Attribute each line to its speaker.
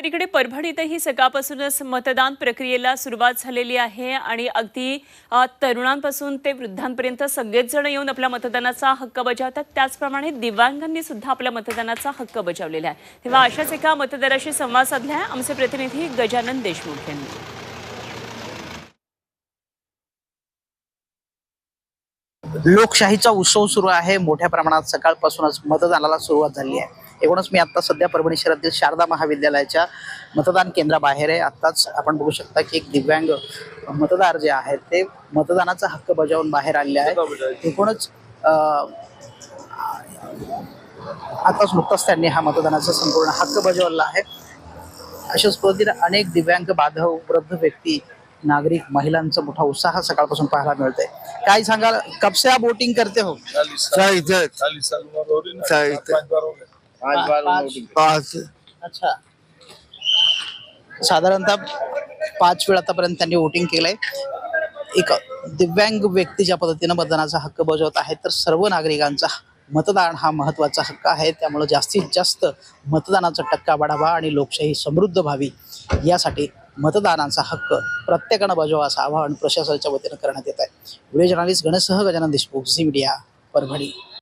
Speaker 1: तर इकडे परभणीतही सकाळपासूनच मतदान प्रक्रियेला सुरुवात झालेली आहे आणि अगदी तरुणांपासून ते वृद्धांपर्यंत सगळेच जण येऊन आपल्या मतदानाचा हक्क बजावतात. त्याचप्रमाणे दिव्यांगांनी सुद्धा आपल्या मतदानाचा हक्क बजावलेला आहे. तेव्हा अशाच एका मतदाराशी संवाद साधला आहे. आमचे प्रतिनिधी गजानन देशमुख यांनी.
Speaker 2: लोकशाहीचा उत्सव सुरू आहे. मोठ्या प्रमाणात सकाळपासूनच मतदानाला सुरुवात झाली आहे. एकूणच मी आता सध्या परभणी शहरातील शारदा महाविद्यालयाच्या मतदान केंद्राबाहेर आहे. आत्ताच आपण बघू शकता की एक दिव्यांग मतदार जे आहेत ते मतदानाचा हक्क बजावून बाहेर आलेले आहेत. एकूणच आताच नुकताच त्यांनी हा मतदानाचा संपूर्ण हक्क बजावला आहे. अशाच पद्धतीने अनेक दिव्यांग बांधव वृद्ध व्यक्ती नागरिक महिलांचा मोठा उत्साह सकाळपासून पाहायला मिळतोय. काय सांगाल? कब से आप वोटिंग करते हो.
Speaker 3: चालीस साल
Speaker 4: चालीस
Speaker 3: चालीस साल पांच बार
Speaker 4: पांच- वोटिंग पाच.
Speaker 2: अच्छा. साधारणतः पाच वेळ आतापर्यंत त्यांनी वोटिंग केलंय. एक दिव्यांग व्यक्ती ज्या पद्धतीनं मतदानाचा हक्क बजावत आहे तर सर्व नागरिकांचा मतदान हा महत्त्वाचा हक्क आहे. त्यामुळे जास्तीत जास्त मतदानाचा टक्का वाढावा आणि लोकशाही समृद्ध व्हावी. यासाठी मतदानाचा हक्क प्रत्येकानं बजावा असं आवाहन प्रशासनाच्या वतीनं करण्यात येत आहे. व्हिडिओ जर्नलिस्ट गणेशसह गजानन देशमुख झी मीडिया परभणी.